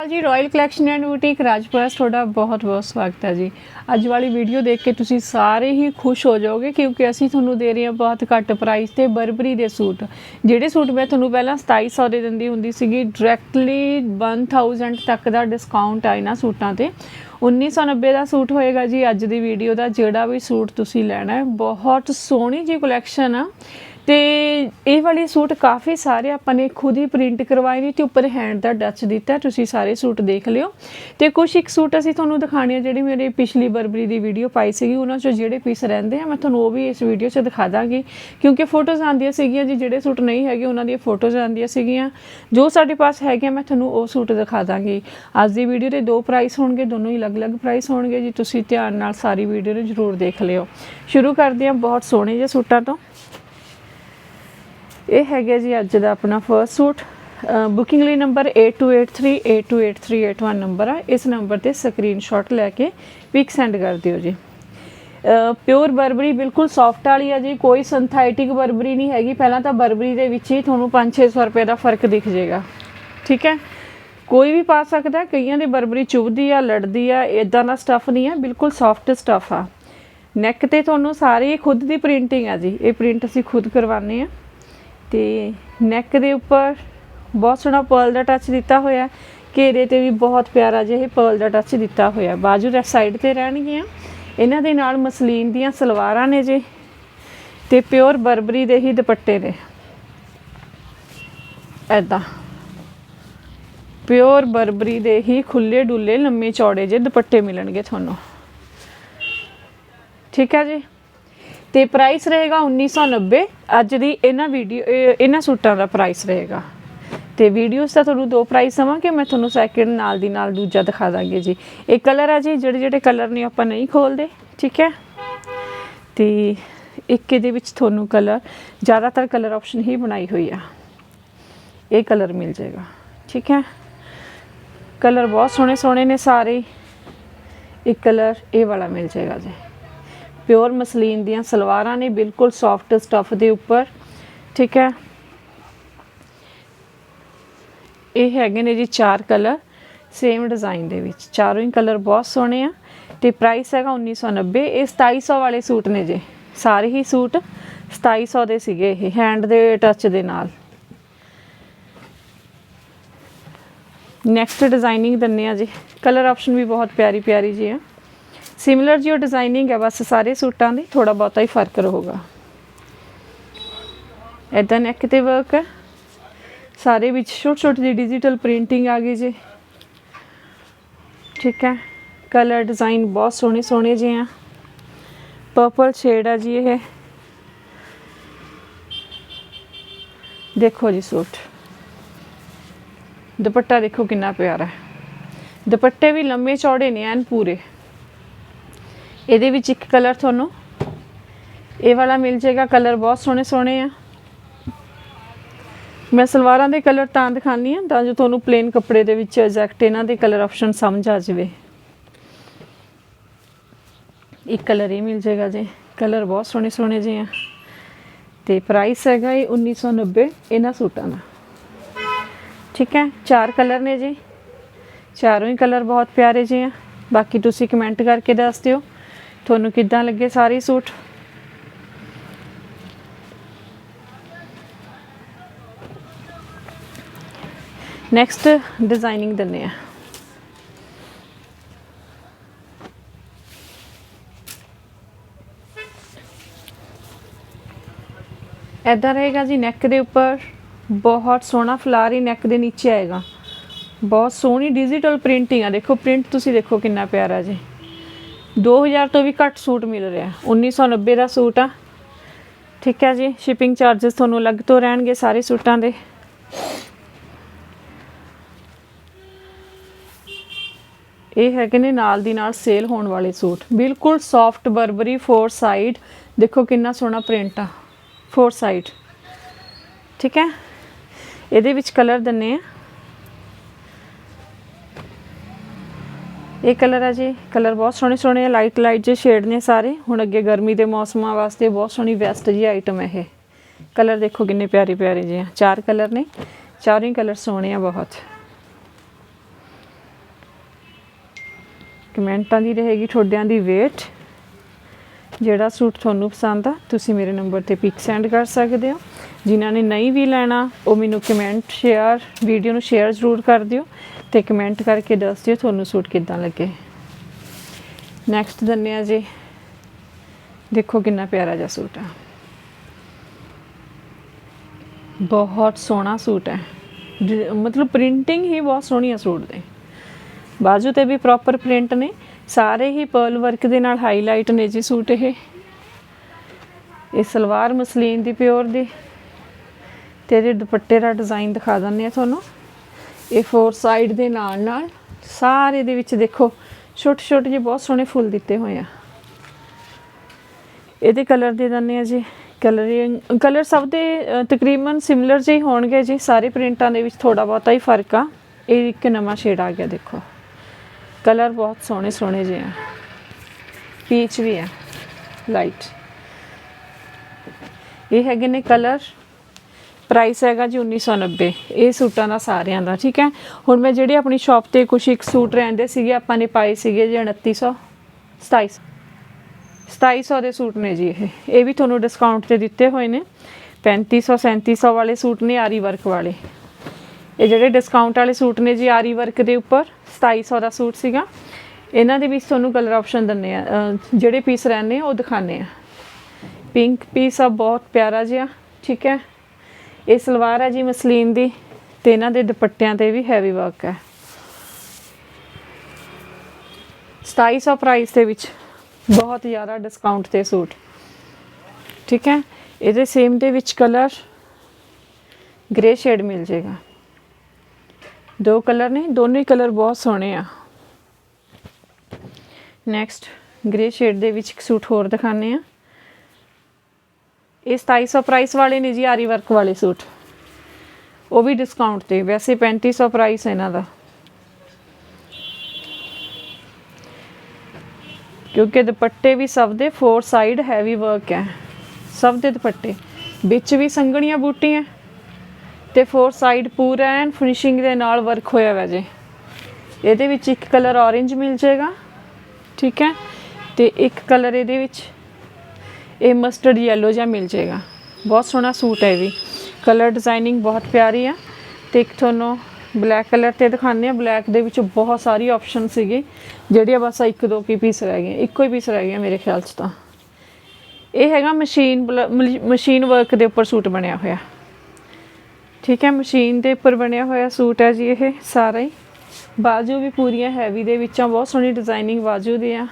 ਜੀ royal collection and boutique Rajpura ਤੁਹਾਡਾ ਬਹੁਤ ਬਹੁਤ ਸਵਾਗਤ ਹੈ ਜੀ। ਅੱਜ ਵਾਲੀ ਵੀਡੀਓ ਦੇਖ ਕੇ ਤੁਸੀਂ ਸਾਰੇ ਹੀ ਖੁਸ਼ ਹੋ ਜਾਓਗੇ ਕਿਉਂਕਿ ਅਸੀਂ ਤੁਹਾਨੂੰ ਦੇ ਰਹੇ ਹਾਂ ਬਹੁਤ ਘੱਟ ਪ੍ਰਾਈਸ ਤੇ ਬਰਬਰੀ ਦੇ ਸੂਟ। ਜਿਹੜੇ ਸੂਟ ਮੈਂ ਤੁਹਾਨੂੰ ਪਹਿਲਾਂ 2700 ਦੇ ਦਿੰਦੀ ਹੁੰਦੀ ਸੀਗੀ ਡਾਇਰੈਕਟਲੀ 1000 ਤੱਕ ਦਾ ਡਿਸਕਾਊਂਟ ਆ ਇਹਨਾਂ ਸੂਟਾਂ ਤੇ। 1990 ਦਾ ਸੂਟ ਹੋਏਗਾ ਜੀ ਅੱਜ ਦੀ ਵੀਡੀਓ ਦਾ, ਜਿਹੜਾ ਵੀ ਸੂਟ ਤੁਸੀਂ ਲੈਣਾ ਹੈ। ਬਹੁਤ ਸੋਹਣੀ ਜੀ ਕਲੈਕਸ਼ਨ ਆ। ਤੇ ਇਹ ਵਾਲੇ ਸੂਟ ਕਾਫੀ ਸਾਰੇ ਆਪਾਂ ਨੇ ਖੁਦ ਹੀ ਪ੍ਰਿੰਟ ਕਰਵਾਏ ਨੇ ਤੇ ਉੱਪਰ ਹੈਂਡ ਦਾ ਡੱਚ ਦਿੱਤਾ ਤੁਸੀਂ ਸਾਰੇ ਸੂਟ ਦੇਖ ਲਿਓ। ਤੇ ਕੁਝ ਇੱਕ ਸੂਟ ਅਸੀਂ ਤੁਹਾਨੂੰ ਦਿਖਾਣੇ ਆ, ਜਿਹੜੀ ਮੇਰੇ ਪਿਛਲੀ ਬਰਬਰੀ ਦੀ ਵੀਡੀਓ ਪਾਈ ਸੀਗੀ, ਉਹਨਾਂ ਚੋਂ ਜਿਹੜੇ ਪੀਸ ਰਹਿੰਦੇ ਆ, ਮੈਂ ਤੁਹਾਨੂੰ ਉਹ ਵੀ ਇਸ ਵੀਡੀਓ 'ਚ ਦਿਖਾ ਦਾਂਗੀ। ਕਿਉਂਕਿ ਫੋਟੋਜ਼ ਆਉਂਦੀਆਂ ਸੀਗੀਆਂ ਜੀ, ਜਿਹੜੇ ਸੂਟ ਨਹੀਂ ਹੈਗੇ, ਉਹਨਾਂ ਦੀਆਂ ਫੋਟੋਜ਼ ਆਉਂਦੀਆਂ ਸੀਗੀਆਂ। ਜੋ ਸਾਡੇ ਪਾਸ ਹੈਗੇ ਮੈਂ ਤੁਹਾਨੂੰ ਉਹ ਸੂਟ ਦਿਖਾ ਦਾਂਗੀ। ਅੱਜ ਦੀ ਵੀਡੀਓ ਦੇ ਦੋ ਪ੍ਰਾਈਸ ਹੋਣਗੇ, ਦੋਨੋਂ ਹੀ ਅਲੱਗ-ਅਲੱਗ ਪ੍ਰਾਈਸ ਹੋਣਗੇ ਜੀ, ਤੁਸੀਂ ਧਿਆਨ ਨਾਲ ਸਾਰੀ ਵੀਡੀਓ ਨੂੰ ਜ਼ਰੂਰ ਦੇਖ ਲਿਓ। ਸ਼ੁਰੂ ਕਰਦੇ ਹਾਂ ਬਹੁਤ ਸੋਹਣੇ ਜਿਹੇ ਸੂਟਾਂ ਤੋਂ। ਇਹ ਹੈਗਾ ਜੀ ਅੱਜ ਦਾ ਆਪਣਾ ਫਰਸਟ ਸੂਟ। ਬੁਕਿੰਗ ਲਈ ਨੰਬਰ 8283828381 ਨੰਬਰ ਆ। ਇਸ ਨੰਬਰ ਤੇ ਸਕਰੀਨਸ਼ਾਟ ਲੈ ਕੇ ਪਿਕ ਸੈਂਡ ਕਰ ਦਿਓ ਜੀ। ਪਿਓਰ ਬਰਬਰੀ ਬਿਲਕੁਲ ਸੌਫਟ ਵਾਲੀ ਆ ਜੀ। ਕੋਈ ਸਿੰਥੈਟਿਕ ਬਰਬਰੀ ਨਹੀਂ ਹੈਗੀ। ਪਹਿਲਾਂ ਤਾਂ ਬਰਬਰੀ ਦੇ ਵਿੱਚ ਹੀ ਤੁਹਾਨੂੰ 5-600 ਰੁਪਏ ਦਾ ਫ਼ਰਕ ਦਿਖ ਜਾਏਗਾ। ਠੀਕ ਹੈ? ਕੋਈ ਵੀ ਪਾ ਸਕਦਾ, ਕਈਆਂ ਦੇ ਬਰਬਰੀ ਚੁਭਦੀ ਆ, ਲੜਦੀ ਆ ਇਦਾਂ ਦਾ ਸਟੱਫ ਨਹੀਂ ਆ, ਬਿਲਕੁਲ ਸੌਫਟ ਸਟੱਫ ਆ। ਨੈਕ ਤੇ ਤੁਹਾਨੂੰ ਸਾਰੇ ਖੁਦ ਦੀ ਪ੍ਰਿੰਟਿੰਗ ਆ ਜੀ। ਇਹ ਪ੍ਰਿੰਟ ਅਸੀਂ ਖੁਦ ਕਰਵਾਉਂਦੇ ਆ। ਤੇ ਨੈਕ ਦੇ ਉੱਪਰ ਬਹੁਤ ਸੋਹਣਾ ਪਰਲ ਦਾ ਟੱਚ ਦਿੱਤਾ ਹੋਇਆ। ਘੇਰੇ ਤੇ ਵੀ ਬਹੁਤ ਪਿਆਰਾ ਜਿਹਾ ਇਹ ਪਰਲ ਦਾ ਟੱਚ ਦਿੱਤਾ ਹੋਇਆ। ਬਾਜੂ ਦੇ ਸਾਈਡ ਤੇ ਰਹਿਣਗੀਆਂ। ਇਹਨਾਂ ਦੇ ਨਾਲ ਮਸਲੀਨ ਦੀਆਂ ਸਲਵਾਰਾਂ ਨੇ ਜੀ। ਤੇ ਪਿਓਰ ਬਰਬਰੀ ਦੇ ਹੀ ਦੁਪੱਟੇ ਨੇ। ਐਦਾਂ ਪਿਓਰ ਬਰਬਰੀ ਦੇ ਹੀ ਖੁੱਲੇ ਡੁੱਲੇ ਲੰਮੇ ਚੌੜੇ ਜੇ ਦੁਪੱਟੇ ਮਿਲਣਗੇ ਤੁਹਾਨੂੰ। ਠੀਕ ਹੈ ਜੀ? ਤੇ ਪ੍ਰਾਈਸ ਰਹੇਗਾ 1990 ਅੱਜ ਦੀ ਇਹਨਾਂ ਵੀਡੀਓ ਇਹਨਾਂ ਸੂਟਾਂ ਦਾ ਪ੍ਰਾਈਸ ਰਹੇਗਾ। ਤੇ ਵੀਡੀਓਸ ਦਾ ਤੁਹਾਨੂੰ ਦੋ ਪ੍ਰਾਈਸ ਦਵਾਂਗੇ, ਮੈਂ ਤੁਹਾਨੂੰ ਸੈਕਿੰਡ ਨਾਲ ਦੀ ਨਾਲ ਦੂਜਾ ਦਿਖਾ ਦਾਂਗੇ ਜੀ। ਇਹ ਕਲਰ ਆ ਜੀ, ਜਿਹੜੇ ਜਿਹੜੇ ਕਲਰ ਨੇ ਆਪਾਂ ਨਹੀਂ ਖੋਲਦੇ ਠੀਕ ਹੈ? ਤੇ ਇੱਕ ਇਹਦੇ ਵਿੱਚ ਤੁਹਾਨੂੰ ਕਲਰ ਜ਼ਿਆਦਾਤਰ ਕਲਰ ਆਪਸ਼ਨ ਹੀ ਬਣਾਈ ਹੋਈ ਆ। ਇਹ ਕਲਰ ਮਿਲ ਜਾਏਗਾ, ਠੀਕ ਹੈ? ਕਲਰ ਬਹੁਤ ਸੋਹਣੇ ਸੋਹਣੇ ਨੇ ਸਾਰੇ ਹੀ। ਇੱਕ ਕਲਰ ਇਹ ਵਾਲਾ ਮਿਲ ਜਾਏਗਾ ਜੀ। ਪਿਓਰ ਮਸਲੀਨ ਦੀਆਂ ਸਲਵਾਰਾਂ ਨੇ, ਬਿਲਕੁਲ ਸੌਫਟ ਸਟਫ ਦੇ ਉੱਪਰ। ਠੀਕ ਹੈ। ਇਹ ਹੈਗੇ ਨੇ ਜੀ ਚਾਰ ਕਲਰ ਸੇਮ ਡਿਜ਼ਾਈਨ ਦੇ ਵਿੱਚ। ਚਾਰੋਂ ਹੀ ਕਲਰ ਬਹੁਤ ਸੋਹਣੇ ਆ ਤੇ ਪ੍ਰਾਈਸ ਹੈਗਾ 1990 ਇਹ 2700 ਵਾਲੇ ਸੂਟ ਨੇ ਜੇ। ਸਾਰੇ ਹੀ ਸੂਟ 2700 ਦੇ ਸੀਗੇ ਇਹ ਹੈਂਡ ਦੇ ਟੱਚ ਦੇ ਨਾਲ। ਨੈਕਸਟ ਡਿਜ਼ਾਈਨਿੰਗ ਦਿੰਨੇ ਆ ਜੀ। ਕਲਰ ਆਪਸ਼ਨ ਵੀ ਬਹੁਤ ਪਿਆਰੀ ਪਿਆਰੀ ਜੀ ਆ। ਸਿਮਿਲਰ ਜੀ ਉਹ ਡਿਜ਼ਾਈਨਿੰਗ ਹੈ ਬਸ ਸਾਰੇ ਸੂਟਾਂ ਦੀ ਥੋੜਾ ਬਹੁਤਾ ਹੀ ਫ਼ਰਕ ਰਹੂਗਾ। ਇਦਾਂ ਨੈਕ ਤੇ ਵਰਕ ਹੈ ਸਾਰੇ ਵਿੱਚ ਛੋਟੀ ਛੋਟੀ ਜਿਹੀ ਡਿਜੀਟਲ ਪ੍ਰਿੰਟਿੰਗ ਆ ਗਈ ਜੀ। ਠੀਕ ਹੈ। ਕਲਰ ਡਿਜ਼ਾਈਨ ਬਹੁਤ ਸੋਹਣੇ ਸੋਹਣੇ ਜਿਹੇ ਆ। ਪਰਪਲ ਸ਼ੇਡ ਆ ਜੀ ਇਹ। ਦੇਖੋ ਜੀ ਸੂਟ। ਦੁਪੱਟਾ ਦੇਖੋ ਕਿੰਨਾ ਪਿਆਰਾ ਹੈ। ਦੁਪੱਟੇ ਵੀ ਲੰਮੇ ਚੌੜੇ ਨੇ, ਐਨ ਪੂਰੇ। ਇਹਦੇ ਵਿੱਚ ਇੱਕ ਕਲਰ ਤੁਹਾਨੂੰ, ਇਹ ਵਾਲਾ ਮਿਲ ਜਾਏਗਾ, ਕਲਰ ਬਹੁਤ ਸੋਹਣੇ ਸੋਹਣੇ ਆ। ਮੈਂ ਸਲਵਾਰਾਂ ਦੇ ਕਲਰ ਤਾਂ ਦਿਖਾਨੀ ਆ, ਤਾਂ ਜੋ ਤੁਹਾਨੂੰ ਪਲੇਨ ਕੱਪੜੇ ਦੇ ਵਿੱਚ ਐਗਜ਼ੈਕਟ ਇਹਨਾਂ ਦੇ ਕਲਰ ਆਪਸ਼ਨ ਸਮਝ ਆ ਜਾਵੇ। ਇੱਕ ਕਲਰ ਹੀ ਮਿਲ ਜਾਏਗਾ ਜੀ, ਕਲਰ ਬਹੁਤ ਸੋਹਣੇ ਸੋਹਣੇ ਜਿਹੇ ਆ। ਤੇ ਪ੍ਰਾਈਸ ਹੈਗਾ ਇਹ 1990 ਇਹਨਾਂ ਸੂਟਾਂ ਦਾ। ਠੀਕ ਹੈ? ਚਾਰ ਕਲਰ ਨੇ ਜੀ। ਚਾਰੋਂ ਹੀ ਕਲਰ ਬਹੁਤ ਪਿਆਰੇ ਜਿਹੇ ਆ। ਬਾਕੀ ਤੁਸੀਂ ਕਮੈਂਟ ਕਰਕੇ ਦੱਸ ਦਿਓ। ਤੁਹਾਨੂੰ ਕਿੱਦਾਂ ਲੱਗੇ ਸਾਰੇ ਸੂਟ? ਨੈਕਸਟ ਡਿਜ਼ਾਈਨਿੰਗ ਦਿੰਨੇ ਆ। ਐਦਾਂ ਰਹੇਗਾ ਜੀ ਨੈਕ ਦੇ ਉੱਪਰ। ਬਹੁਤ ਸੋਹਣਾ ਫਲਾਰੀ ਹੀ ਨੈਕ ਦੇ ਨੀਚੇ ਆਏਗਾ। ਬਹੁਤ ਸੋਹਣੀ ਡਿਜੀਟਲ ਪ੍ਰਿੰਟਿੰਗ ਆ। ਦੇਖੋ ਪ੍ਰਿੰਟ ਤੁਸੀਂ ਦੇਖੋ ਕਿੰਨਾ ਪਿਆਰਾ ਜੀ। 2000 ਤੋਂ ਵੀ ਘੱਟ ਸੂਟ ਮਿਲ ਰਿਹਾ। 1990 ਦਾ ਸੂਟ ਆ। ਠੀਕ ਹੈ ਜੀ ਸ਼ਿਪਿੰਗ ਚਾਰजेस ਤੁਹਾਨੂੰ ਅਲੱਗ ਤੋਂ ਰਹਿਣਗੇ ਸਾਰੇ ਸੂਟਾਂ ਦੇ। ਇਹ ਹੈਗੇ ਨੇ ਨਾਲ ਦੀ ਨਾਲ ਸੇਲ ਹੋਣ ਵਾਲੇ ਸੂਟ। ਬਿਲਕੁਲ ਸੌਫਟ ਬਰਬਰੀ ਫੋਰ ਸਾਈਡ ਦੇਖੋ ਕਿੰਨਾ ਸੋਹਣਾ ਪ੍ਰਿੰਟ ਆ। ਫੋਰ ਸਾਈਡ ਠੀਕ ਹੈ? ਇਹਦੇ ਵਿੱਚ ਕਲਰ ਦਿੰਨੇ ਆ। ਇਹ ਕਲਰ ਆ ਜੀ, ਕਲਰ ਬਹੁਤ ਸੋਹਣੇ ਸੋਹਣੇ ਆ ਲਾਈਟ ਲਾਈਟ ਜੇ ਸ਼ੇਡ ਨੇ ਸਾਰੇ। ਹੁਣ ਅੱਗੇ ਗਰਮੀ ਦੇ ਮੌਸਮਾਂ ਵਾਸਤੇ ਬਹੁਤ ਸੋਹਣੀ ਵੈਸਟ ਜੀ ਆਈਟਮ ਹੈ ਇਹ। ਕਲਰ ਦੇਖੋ ਕਿੰਨੇ ਪਿਆਰੇ ਪਿਆਰੇ ਜਿਹੇ ਆ। ਚਾਰ ਕਲਰ ਨੇ, ਚਾਰੋਂ ਹੀ ਕਲਰ ਸੋਹਣੇ ਆ ਬਹੁਤ। ਕਮੈਂਟਾਂ ਦੀ ਰਹੇਗੀ ਤੁਹਾਡਿਆਂ ਦੀ ਵੇਟ ਜਿਹੜਾ ਸੂਟ ਤੁਹਾਨੂੰ ਪਸੰਦ ਆ, ਤੁਸੀਂ ਮੇਰੇ ਨੰਬਰ ਤੇ ਪਿਕ ਸੈਂਡ ਕਰ ਸਕਦੇ ਹੋ। ਜਿਨ੍ਹਾਂ ਨੇ ਨਹੀਂ ਵੀ ਲੈਣਾ, ਉਹ ਮੈਨੂੰ ਕਮੈਂਟ ਸ਼ੇਅਰ ਵੀਡੀਓ ਨੂੰ ਸ਼ੇਅਰ ਜ਼ਰੂਰ ਕਰ ਦਿਓ ਤੇ ਕਮੈਂਟ ਕਰਕੇ ਦੱਸ ਦਿਓ ਤੁਹਾਨੂੰ ਸੂਟ ਕਿੱਦਾਂ ਲੱਗੇ। ਨੈਕਸਟ ਦੰਨੇ ਆ ਜੀ। ਦੇਖੋ ਕਿੰਨਾ ਪਿਆਰਾ ਜਿਹਾ ਸੂਟ ਆ। ਬਹੁਤ ਸੋਹਣਾ ਸੂਟ ਹੈ। ਮਤਲਬ ਪ੍ਰਿੰਟਿੰਗ ਹੀ ਬਹੁਤ ਸੋਹਣੀ ਆ ਸੂਟ ਦੇ। ਬਾਜੂ ਤੇ ਵੀ ਪ੍ਰੋਪਰ ਪ੍ਰਿੰਟ ਨੇ। ਸਾਰੇ ਹੀ ਪਰਲ ਵਰਕ ਦੇ ਨਾਲ ਹਾਈਲਾਈਟ ਨੇ ਜੀ ਸੂਟ ਇਹ। ਇਹ ਸਲਵਾਰ ਮਸਲੀਨ ਦੀ ਪਿਓਰ ਦੀ। ਤੇ ਇਹਦੇ ਦੁਪੱਟੇ ਦਾ ਡਿਜ਼ਾਈਨ ਦਿਖਾ ਦਿੰਦੇ ਆ ਤੁਹਾਨੂੰ। ਇਹ ਫੋਰ ਸਾਈਡ ਦੇ ਨਾਲ ਨਾਲ ਸਾਰੇ ਦੇ ਵਿੱਚ ਦੇਖੋ, ਛੋਟੇ ਛੋਟੇ ਜਿਹੇ ਬਹੁਤ ਸੋਹਣੇ ਫੁੱਲ ਦਿੱਤੇ ਹੋਏ ਆ। ਇਹਦੇ ਕਲਰ ਦੇ ਦਿੰਦੇ ਆ ਜੀ। ਕਲਰ ਕਲਰ ਸਭ ਦੇ ਤਕਰੀਬਨ ਸਿਮਿਲਰ ਜਿਹੇ ਹੀ ਹੋਣਗੇ ਜੀ। ਸਾਰੇ ਪ੍ਰਿੰਟਾਂ ਦੇ ਵਿੱਚ ਥੋੜਾ ਬਹੁਤਾ ਹੀ ਫ਼ਰਕ ਆ। ਇਹ ਇੱਕ ਨਵਾਂ ਸ਼ੇਡ ਆ ਗਿਆ, ਦੇਖੋ। ਕਲਰ ਬਹੁਤ ਸੋਹਣੇ ਸੋਹਣੇ ਜਿਹੇ ਆ। ਪੀਚ ਵੀ ਆ। ਲਾਈਟ ਇਹ ਹੈਗੇ ਨੇ ਕਲਰ ਪ੍ਰਾਈਸ ਹੈਗਾ ਜੀ 1990 ਇਹ ਸੂਟਾਂ ਦਾ ਸਾਰਿਆਂ ਦਾ, ਠੀਕ ਹੈ? ਹੁਣ ਮੈਂ ਜਿਹੜੇ ਆਪਣੀ ਸ਼ਾਪ ਤੇ ਕੁਝ ਇੱਕ ਸੂਟ ਰਹਿੰਦੇ ਸੀਗੇ, ਆਪਾਂ ਨੇ ਪਾਏ ਸੀਗੇ ਜੀ 2900 2700 2700 ਦੇ ਸੂਟ ਨੇ ਜੀ ਇਹ। ਇਹ ਵੀ ਤੁਹਾਨੂੰ ਡਿਸਕਾਊਂਟ ਤੇ ਦਿੱਤੇ ਹੋਏ ਨੇ। 3500 3700 ਵਾਲੇ ਸੂਟ ਨੇ, ਆਰੀ ਵਰਕ ਵਾਲੇ। ਇਹ ਜਿਹੜੇ ਡਿਸਕਾਊਂਟ ਵਾਲੇ ਸੂਟ ਨੇ ਜੀ, ਆਰੀ ਵਰਕ ਦੇ ਉੱਪਰ 2700 ਦਾ ਸੂਟ ਸੀਗਾ। ਇਹਨਾਂ ਦੇ ਵਿੱਚ ਤੁਹਾਨੂੰ ਕਲਰ ਆਪਸ਼ਨ ਦਿੰਨੇ ਆ। ਜਿਹੜੇ ਪੀਸ ਰਹਿੰਦੇ ਆ, ਉਹ ਦਿਖਾਣੇ ਆ। ਪਿੰਕ ਪੀਸ ਆ, ਬਹੁਤ ਪਿਆਰਾ ਜਿਹਾ, ਠੀਕ ਹੈ? ਇਹ ਸਲਵਾਰ ਹੈ ਜੀ ਮਸਲੀਨ ਦੀ ਤੇ ਇਹਨਾਂ ਦੇ ਦੁਪੱਟਿਆਂ ਤੇ ਵੀ ਹੈਵੀ ਵਰਕ ਹੈ। 2700 ਪ੍ਰਾਈਸ ਦੇ ਵਿੱਚ ਬਹੁਤ ਜ਼ਿਆਦਾ ਡਿਸਕਾਊਂਟ ਤੇ ਸੂਟ। ਠੀਕ ਹੈ? ਇਹਦੇ ਸੇਮ ਦੇ ਵਿੱਚ ਕਲਰ ਗ੍ਰੇ ਸ਼ੇਡ ਮਿਲ ਜਾਏਗਾ। ਦੋ ਕਲਰ ਨੇ, ਦੋਨੋਂ ਹੀ ਕਲਰ ਬਹੁਤ ਸੋਹਣੇ ਆ। ਨੈਕਸਟ ਗ੍ਰੇ ਸ਼ੇਡ ਦੇ ਵਿੱਚ ਇੱਕ ਸੂਟ ਹੋਰ ਦਿਖਾਣੇ ਆ ਇਹ 2700 ਪ੍ਰਾਈਸ ਵਾਲੇ ਨੇ ਜੀ, ਆਰੀ ਵਰਕ ਵਾਲੇ ਸੂਟ। ਉਹ ਵੀ ਡਿਸਕਾਊਂਟ ਤੇ, ਵੈਸੇ 3500 ਪ੍ਰਾਈਸ ਹੈ ਇਹਨਾਂ ਦਾ। ਕਿਉਂਕਿ ਦੁਪੱਟੇ ਵੀ ਸਭ ਦੇ ਫੋਰ ਸਾਈਡ ਹੈਵੀ ਵਰਕ ਹੈ। ਸਭ ਦੇ ਦੁਪੱਟੇ। ਵਿੱਚ ਵੀ ਸੰਗਣੀਆਂ ਬੂਟੀਆਂ ਤੇ ਫੋਰ ਸਾਈਡ ਪੂਰਾ ਐਨ ਫਿਨਿਸ਼ਿੰਗ ਦੇ ਨਾਲ ਵਰਕ ਹੋਇਆ ਹੋਇਆ ਜੇ। ਇਹਦੇ ਵਿੱਚ ਇੱਕ ਕਲਰ orange ਮਿਲ ਜਾਏਗਾ। ਠੀਕ ਹੈ। ਤੇ ਇੱਕ ਕਲਰ ਇਹਦੇ ਵਿੱਚ ਇਹ ਮਸਟਰਡ ਯੈਲੋ ਜਿਹਾ ਮਿਲ ਜਾਏਗਾ। ਬਹੁਤ ਸੋਹਣਾ ਸੂਟ ਹੈ ਇਹ ਵੀ। ਕਲਰ ਡਿਜ਼ਾਈਨਿੰਗ ਬਹੁਤ ਪਿਆਰੀ ਆ। ਤੇ ਇੱਕ ਤੁਹਾਨੂੰ ਬਲੈਕ ਕਲਰ ਤੇ ਦਿਖਾਉਂਦੇ ਆ ਬਲੈਕ ਦੇ ਵਿੱਚ ਬਹੁਤ ਸਾਰੀ ਆਪਸ਼ਨ ਸੀਗੀ। ਜਿਹੜੀਆਂ ਬਸ ਇੱਕ ਦੋ ਕੀ ਪੀਸ ਰਹਿ ਗਏ ਇੱਕੋ ਹੀ ਪੀਸ ਰਹਿ ਗਿਆ ਮੇਰੇ ਖਿਆਲ 'ਚ ਤਾਂ। ਇਹ ਹੈਗਾ ਮਸ਼ੀਨ ਮਸ਼ੀਨ ਵਰਕ ਦੇ ਉੱਪਰ ਸੂਟ ਬਣਿਆ ਹੋਇਆ। ਠੀਕ ਹੈ ਮਸ਼ੀਨ ਦੇ ਉੱਪਰ ਬਣਿਆ ਹੋਇਆ ਸੂਟ ਹੈ ਜੀ ਇਹ ਸਾਰਾ ਹੀ। ਬਾਜੂ ਵੀ ਪੂਰੀਆਂ ਹੈਵੀ ਦੇ ਵਿੱਚੋਂ। ਬਹੁਤ ਸੋਹਣੀ ਡਿਜ਼ਾਈਨਿੰਗ ਬਾਜੂ ਦੀ ਆ।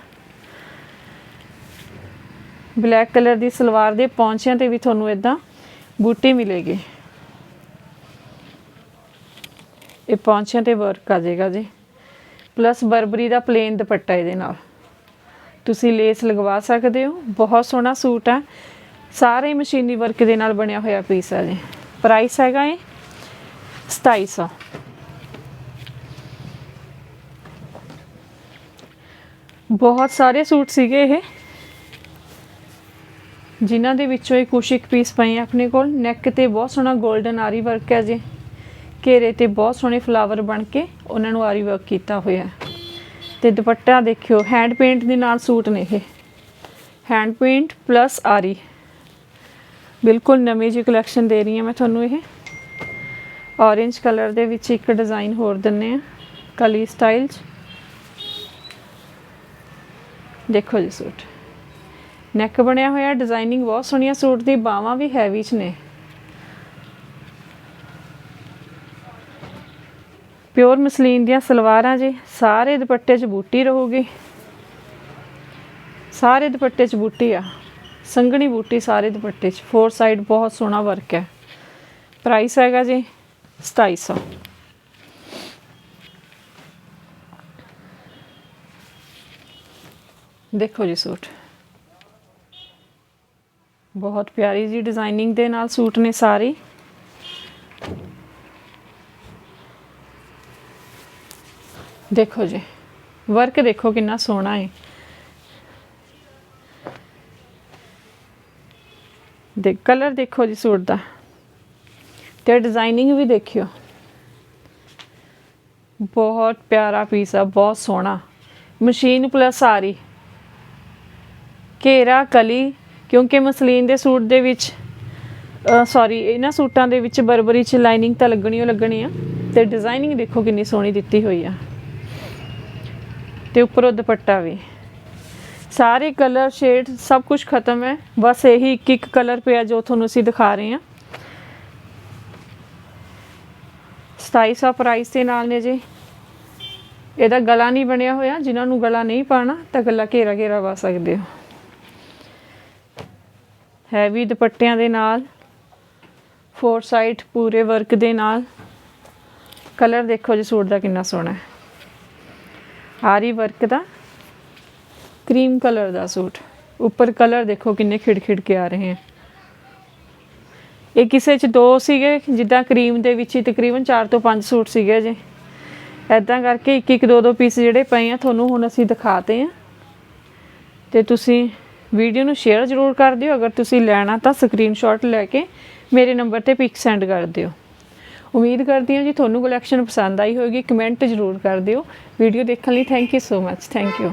ਬਲੈਕ ਕਲਰ ਦੀ ਸਲਵਾਰ ਦੇ ਪੌਂਚਿਆਂ ਤੇ ਵੀ ਤੁਹਾਨੂੰ ਇਦਾਂ ਬੂਟੇ ਮਿਲੇਗੀ। ਇਹ ਪੌਂਚਿਆਂ ਤੇ ਵਰਕ ਆ ਜਾਏਗਾ ਜੀ। ਪਲੱਸ ਬਰਬਰੀ ਦਾ ਪਲੇਨ ਦੁਪੱਟਾ ਇਹਦੇ ਨਾਲ। ਤੁਸੀਂ ਲੇਸ ਲਗਵਾ ਸਕਦੇ ਹੋ। ਬਹੁਤ ਸੋਹਣਾ ਸੂਟ ਹੈ। ਸਾਰੇ ਮਸ਼ੀਨੀ ਵਰਕ ਦੇ ਨਾਲ ਬਣਿਆ ਹੋਇਆ ਪੀਸ ਹੈ ਜੀ। ਪ੍ਰਾਈਸ ਹੈਗਾ ਇਹ 2700 ਬਹੁਤ ਸਾਰੇ ਸੂਟ ਸੀਗੇ ਇਹ। ਜਿਨ੍ਹਾਂ ਦੇ ਵਿੱਚੋਂ ਇਹ ਕੁਛ ਇੱਕ ਪੀਸ ਪਏ ਆ ਆਪਣੇ ਕੋਲ। ਨੈਕ ਤੇ ਬਹੁਤ ਸੋਹਣਾ 골ਡਨ ਆਰੀ ਵਰਕ ਹੈ ਜੀ। ਘੇਰੇ ਤੇ ਬਹੁਤ ਸੋਹਣੇ ਫਲਾਵਰ ਬਣ ਕੇ ਉਹਨਾਂ ਨੂੰ ਆਰੀ ਵਰਕ ਕੀਤਾ ਹੋਇਆ ਹੈ। ਤੇ ਦੁਪੱਟਾ ਦੇਖਿਓ ਹੈਂਡ ਪੇਂਟ ਦੇ ਨਾਲ ਸੂਟ ਨੇ ਇਹ। ਹੈਂਡ ਪੇਂਟ ਪਲੱਸ ਆਰੀ। ਬਿਲਕੁਲ ਨਵੀਂ ਜਿਹੀ ਕਲੈਕਸ਼ਨ ਦੇ ਰਹੀ ਹਾਂ ਮੈਂ ਤੁਹਾਨੂੰ ਇਹ। Orange ਕਲਰ ਦੇ ਵਿੱਚ ਇੱਕ ਡਿਜ਼ਾਈਨ ਹੋਰ ਦਿੰਨੇ ਆ ਕਲੀ ਸਟਾਈਲ 'ਚ। ਦੇਖੋ ਜੀ ਸੂਟ। ਨੈਕ ਬਣਿਆ ਹੋਇਆ ਡਿਜ਼ਾਈਨਿੰਗ ਬਹੁਤ ਸੋਹਣੀ ਆ ਸੂਟ ਦੀ, ਬਾਹਾਂ ਵੀ ਹੈਵੀ 'ਚ ਨੇ। ਪਿਓਰ ਮਸਲੀਨ ਦੀਆਂ ਸਲਵਾਰਾਂ ਜੀ, ਸਾਰੇ ਦੁਪੱਟੇ 'ਚ ਬੂਟੀ ਰਹੂਗੀ। ਸਾਰੇ ਦੁਪੱਟੇ 'ਚ ਬੂਟੀ ਆ। ਸੰਘਣੀ ਬੂਟੀ ਸਾਰੇ ਦੁਪੱਟੇ 'ਚ। ਫੋਰ ਸਾਈਡ ਬਹੁਤ ਸੋਹਣਾ ਵਰਕ ਹੈ। ਪ੍ਰਾਈਸ ਹੈਗਾ ਜੀ 2700 ਦੇਖੋ ਜੀ ਸੂਟ। ਬਹੁਤ ਪਿਆਰੀ ਜੀ ਡਿਜ਼ਾਈਨਿੰਗ ਦੇ ਨਾਲ ਸੂਟ ਨੇ ਸਾਰੇ। ਦੇਖੋ ਜੀ ਵਰਕ ਦੇਖੋ ਕਿੰਨਾ ਸੋਹਣਾ ਹੈ ਦੇ ਕਲਰ ਦੇਖੋ ਜੀ ਸੂਟ ਦਾ। ਤੇ ਡਿਜ਼ਾਈਨਿੰਗ ਵੀ ਦੇਖਿਓ। ਬਹੁਤ ਪਿਆਰਾ ਪੀਸ ਆ, ਬਹੁਤ ਸੋਹਣਾ। ਮਸ਼ੀਨ ਪਲੱਸ ਸਾਰੀ। ਘੇਰਾ, ਕਲੀ ਕਿਉਂਕਿ ਮਸਲੀਨ ਦੇ ਸੂਟ ਦੇ ਵਿੱਚ ਸੌਰੀ ਇਹਨਾਂ ਸੂਟਾਂ ਦੇ ਵਿੱਚ ਬਰਬਰੀ ਚ ਲਾਈਨਿੰਗ ਤਾਂ ਲੱਗਣੀ ਓ ਲੱਗਣੀ ਆ। ਤੇ ਡਿਜ਼ਾਈਨਿੰਗ ਦੇਖੋ ਕਿੰਨੀ ਸੋਹਣੀ ਦਿੱਤੀ ਹੋਈ ਆ। ਤੇ ਉੱਪਰੋਂ ਦੁਪੱਟਾ ਵੀ। ਸਾਰੇ ਕਲਰ ਸ਼ੇਡ ਸਭ ਕੁਝ ਖਤਮ ਹੈ। ਬਸ ਇਹੀ ਇੱਕ ਇੱਕ ਕਲਰ ਪਿਆ ਜੋ ਤੁਹਾਨੂੰ ਅਸੀਂ ਦਿਖਾ ਰਹੇ ਹਾਂ। 2700 ਪ੍ਰਾਈਸ ਦੇ ਨਾਲ ਨੇ ਜੀ। ਇਹਦਾ ਗਲਾ ਨਹੀਂ ਬਣਿਆ ਹੋਇਆ। ਜਿਨ੍ਹਾਂ ਨੂੰ ਗਲਾ ਨਹੀਂ ਪਾਣਾ ਤਾਂ ਗਲਾ ਘੇਰਾ ਘੇਰਾ ਪਾ ਸਕਦੇ ਹੋ। ਹੈਵੀ ਦੁਪੱਟਿਆਂ ਦੇ ਨਾਲ ਫੋਰ ਸਾਈਡ ਪੂਰੇ ਵਰਕ ਦੇ ਨਾਲ। ਕਲਰ ਦੇਖੋ ਜੀ, ਸੂਟ ਦਾ ਕਿੰਨਾ ਸੋਹਣਾ ਹੈ। ਆਰੀ ਵਰਕ ਦਾ ਕਰੀਮ ਕਲਰ ਦਾ ਸੂਟ। ਉੱਪਰ ਕਲਰ ਦੇਖੋ ਕਿੰਨੇ ਖਿੜ ਖਿੜ ਕੇ ਆ ਰਹੇ ਹਨ ਇਹ ਕਿਸੇ ਚ ਦੋ ਸੀਗੇ, ਜਿੱਦਾਂ ਕਰੀਮ ਦੇ ਵਿੱਚ ਹੀ ਤਕਰੀਬਨ 4 ਤੋਂ 5 ਸੂਟ ਸੀਗੇ ਜੀ। ਐਦਾਂ ਕਰਕੇ ਇੱਕ ਇੱਕ ਦੋ ਦੋ ਪੀਸ ਜਿਹੜੇ ਪਏ ਆ, ਤੁਹਾਨੂੰ ਹੁਣ ਅਸੀਂ ਦਿਖਾਤੇ ਆ। ਤੇ ਤੁਸੀਂ ਵੀਡੀਓ ਨੂੰ ਸ਼ੇਅਰ ਜ਼ਰੂਰ ਕਰ ਦਿਓ। ਅਗਰ ਤੁਸੀਂ ਲੈਣਾ ਤਾਂ ਸਕਰੀਨਸ਼ਾਟ ਲੈ ਕੇ ਮੇਰੇ ਨੰਬਰ ਤੇ ਪਿਕ ਸੈਂਡ ਕਰ ਦਿਓ। ਉਮੀਦ ਕਰਦੀ ਹਾਂ ਜੀ ਤੁਹਾਨੂੰ ਕਲੈਕਸ਼ਨ ਪਸੰਦ ਆਈ ਹੋਵੇਗੀ। ਕਮੈਂਟ ਜ਼ਰੂਰ ਕਰ ਦਿਓ। ਵੀਡੀਓ ਦੇਖਣ ਲਈ thank you so much thank you